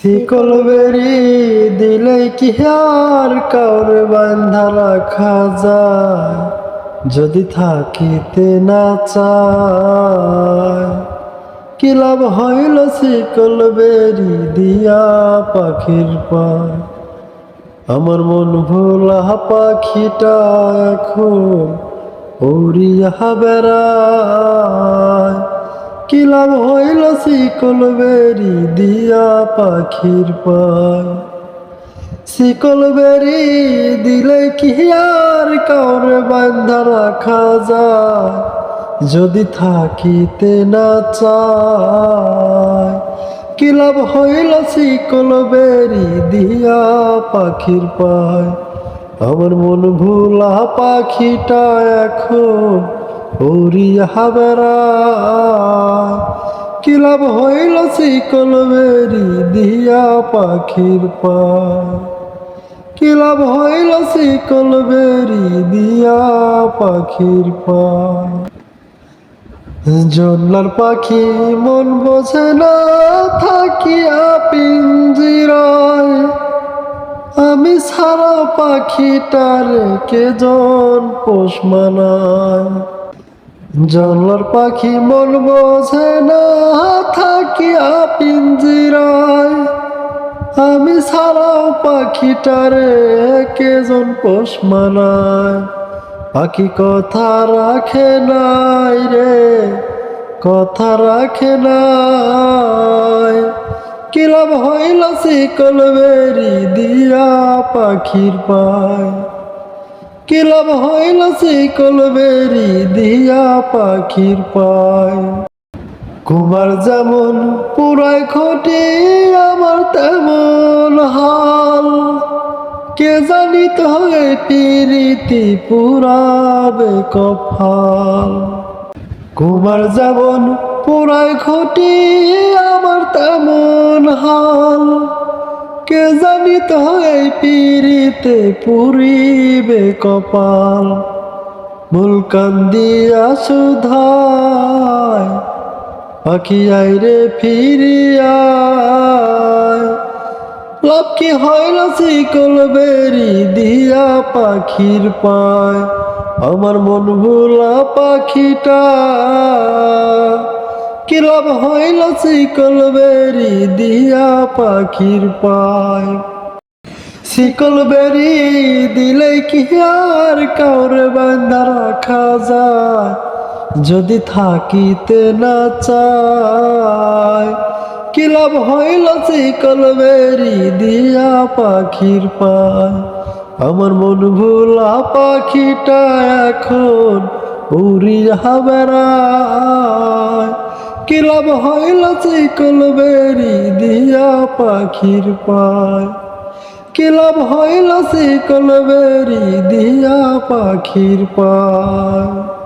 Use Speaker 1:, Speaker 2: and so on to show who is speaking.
Speaker 1: শিকল বেরি দিলে কি আর কাউরে বান্ধা রাখা যায়? যদি থাকিতে না চায়, কি লাভ হইল শিকল বেরি দিয়া পাখির পায়? আমার মন ভোলা পাখিটা এখন উড়িয়া বেড়ায়। কি লাভ হইল শিকল বেরি দিয়া পাখির পায়। শিকল বেরি দিলে কি আর কাউরে বান্ধা রাখা যায়? যদি থাকিতে না চায়। কি লাভ হইল শিকল বেরি দিয়া পাখির পায়? আমার মন ভোলা পাখিটা এখন উড়িয়া বেড়ায় কি লাভ হইল শিকল বেরি দিয়া পাখির পায় কি লাভ হইল শিকল বেরি দিয়া পাখির পায় জন্নার পাখি মন বোঝে না, থাকিয়া পিঞ্জিরায়। আমি সারা পাখিটারে কে জন পোষ মানায়? জন্নার পাখি মন বোঝে না থাকিয়া পিঞ্জিরায় আমি সারা পাখিটারে কে জন পোষ মানায়। পাখি কথা রাখে নাই রে, কথা রাখে নাই। কি লাভ হইল শিকল বেরি দিয়া পাখির পায়? কি লাভ হইল শিকল বেরি দিয়া পাখির পায়? কুমার যেমন পুরাই খটি, আমার তেমন হাল। কে জানিত হয় পিরিতি পুরাবে কফাল কুমার যেমন পুরাই খটি, আমার তেমন কে জানিত হয় পিরিতে পুরিবে কপাল। ভুল মুলকান্দিয়া সুধায়, পাখি আইরে ফিরিয়ায় লাভ কি হইল শিকল বেরি দিয়া পাখির পায়? আমার মন ভোলা পাখিটা। কি লাভ হইল শিকল বেরি দিয়া পাখির পায়। শিকল বেরি দিলে কি আর কাউরে বান্ধা রাখা যায়? যদি থাকিতে না চায় কি লাভ হইল শিকল বেরি দিয়া পাখির পায়। আমার মন ভোলা পাখিটা এখন উড়িয়া বেড়ায়। কি লাভ হইল সেই কলবেরি দিয়া পাখির পায়। কি লাভ হইল সেই কলবেরি দিয়া পাখির পায়?